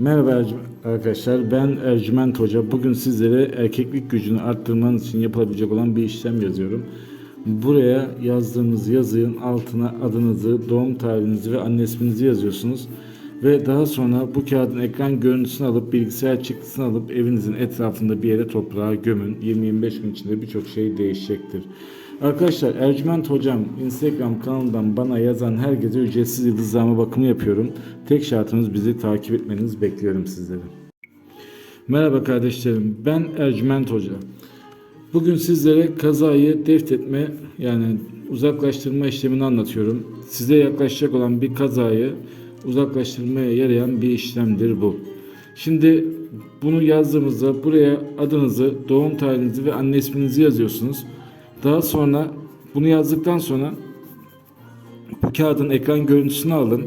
Merhaba arkadaşlar ben Ercüment Hoca. Bugün sizlere erkeklik gücünü arttırmanız için yapılabilecek olan bir işlem yazıyorum. Buraya yazdığınız yazının altına adınızı, doğum tarihinizi ve anne isminizi yazıyorsunuz. Ve daha sonra bu kağıdın ekran görüntüsünü alıp bilgisayar çıktısını alıp evinizin etrafında bir yere toprağa gömün. 20-25 gün içinde birçok şey değişecektir. Arkadaşlar Ercüment Hocam Instagram kanalından bana yazan herkese ücretsiz yıldızlama bakımı yapıyorum. Tek şartımız bizi takip etmenizi bekliyorum sizleri. Merhaba kardeşlerim ben Ercüment Hoca. Bugün sizlere kazayı deftetme yani uzaklaştırma işlemini anlatıyorum. Size yaklaşacak olan bir kazayı uzaklaştırmaya yarayan bir işlemdir bu. Şimdi bunu yazdığımızda buraya adınızı, doğum tarihinizi ve anne isminizi yazıyorsunuz. Daha sonra bunu yazdıktan sonra bu kağıdın ekran görüntüsünü alın.